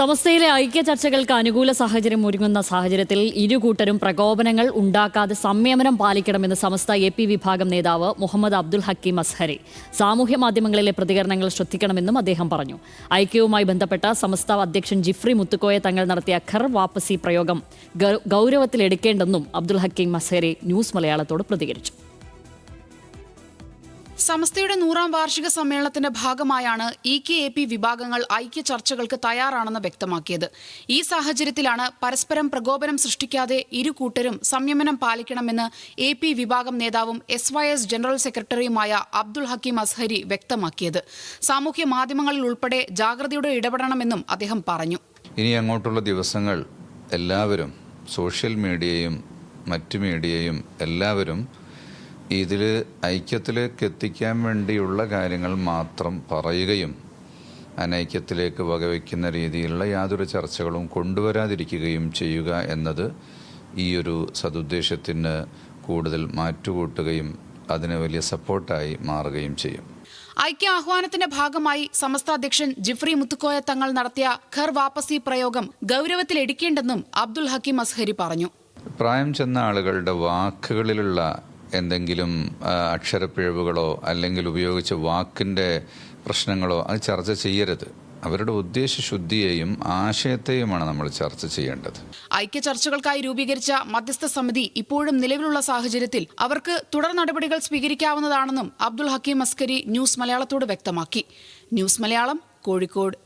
സമസ്തയിലെ ഐക്യ ചർച്ചകൾക്ക് അനുകൂല സാഹചര്യം ഒരുങ്ങുന്ന സാഹചര്യത്തിൽ ഇരു കൂട്ടരും പ്രകോപനങ്ങൾ ഉണ്ടാക്കാതെ സംയമനം പാലിക്കണമെന്ന് സമസ്ത എ പി വിഭാഗം നേതാവ് മുഹമ്മദ് അബ്ദുൽ ഹക്കീം അസ്ഹരി സാമൂഹ്യ മാധ്യമങ്ങളിലെ പ്രതികരണങ്ങൾ ശ്രദ്ധിക്കണമെന്നും അദ്ദേഹം പറഞ്ഞു. ഐക്യവുമായി ബന്ധപ്പെട്ട സമസ്ത അധ്യക്ഷൻ ജിഫ്രി മുത്തുക്കോയ തങ്ങൾ നടത്തിയ ഖർ വാപ്പസി പ്രയോഗം ഗൗരവത്തിലെടുക്കേണ്ടെന്നും അബ്ദുൽ ഹക്കീം അസ്ഹരി ന്യൂസ് മലയാളത്തോട് പ്രതികരിച്ചു. സമസ്തയുടെ നൂറാം വാർഷിക സമ്മേളനത്തിന്റെ ഭാഗമായാണ് ഇ കെ എ പി വിഭാഗങ്ങൾ ഐക്യ ചർച്ചകൾക്ക് തയ്യാറാണെന്ന് വ്യക്തമാക്കിയത്. ഈ സാഹചര്യത്തിലാണ് പരസ്പരം പ്രകോപനം സൃഷ്ടിക്കാതെ ഇരു കൂട്ടരും സംയമനം പാലിക്കണമെന്ന് എ പി വിഭാഗം നേതാവും എസ് വൈ എസ് ജനറൽ സെക്രട്ടറിയുമായ അബ്ദുൾ ഹക്കീം അസ്ഹരി വ്യക്തമാക്കിയത്. സാമൂഹ്യ മാധ്യമങ്ങളിൽ ഉൾപ്പെടെ ജാഗ്രതയോടെ ഇടപെടണമെന്നും അദ്ദേഹം പറഞ്ഞു. ഇനി അങ്ങോട്ടുള്ള ദിവസങ്ങൾ എല്ലാവരും സോഷ്യൽ മീഡിയയും മറ്റു മീഡിയയും എല്ലാവരും ഇതിൽ ഐക്യത്തിലേക്ക് എത്തിക്കാൻ വേണ്ടിയുള്ള കാര്യങ്ങൾ മാത്രം പറയുകയും അനൈക്യത്തിലേക്ക് വകവയ്ക്കുന്ന രീതിയിലുള്ള യാതൊരു ചർച്ചകളും കൊണ്ടുവരാതിരിക്കുകയും ചെയ്യുക എന്നത് ഈ ഒരു സതുദ്ദേശത്തിന് കൂടുതൽ മാറ്റുകൂട്ടുകയും അതിന് വലിയ സപ്പോർട്ടായി മാറുകയും ചെയ്യും. ഐക്യ ആഹ്വാനത്തിന്റെ ഭാഗമായി സമസ്ത അധ്യക്ഷൻ ജിഫ്രി മുത്തുക്കോയ തങ്ങൾ നടത്തിയ ഖർ വാപ്പസി പ്രയോഗം ഗൗരവത്തിലെടുക്കേണ്ടെന്നും അബ്ദുൽ ഹക്കീം അസ്ഹരി പറഞ്ഞു. പ്രായം ചെന്ന ആളുകളുടെ വാക്കുകളിലുള്ള എന്തെങ്കിലും അക്ഷരപ്പിഴവുകളോ അല്ലെങ്കിൽ ഉപയോഗിച്ച വാക്കിന്റെ പ്രശ്നങ്ങളോ അത് ചർച്ച ചെയ്യരുത്. അവരുടെ ഉദ്ദേശശുദ്ധിയെയും ആശയത്തെയുമാണ് നമ്മൾ ചർച്ച ചെയ്യേണ്ടത്. ഐക്യ ചർച്ചകൾക്കായി രൂപീകരിച്ച മധ്യസ്ഥ സമിതി ഇപ്പോഴും നിലവിലുള്ള സാഹചര്യത്തിൽ അവർക്ക് തുടർ നടപടികൾ സ്വീകരിക്കാവുന്നതാണെന്നും അബ്ദുൽ ഹക്കീം അസ്കരി ന്യൂസ് മലയാളത്തോട് വ്യക്തമാക്കി. ന്യൂസ് മലയാളം കോഴിക്കോട്.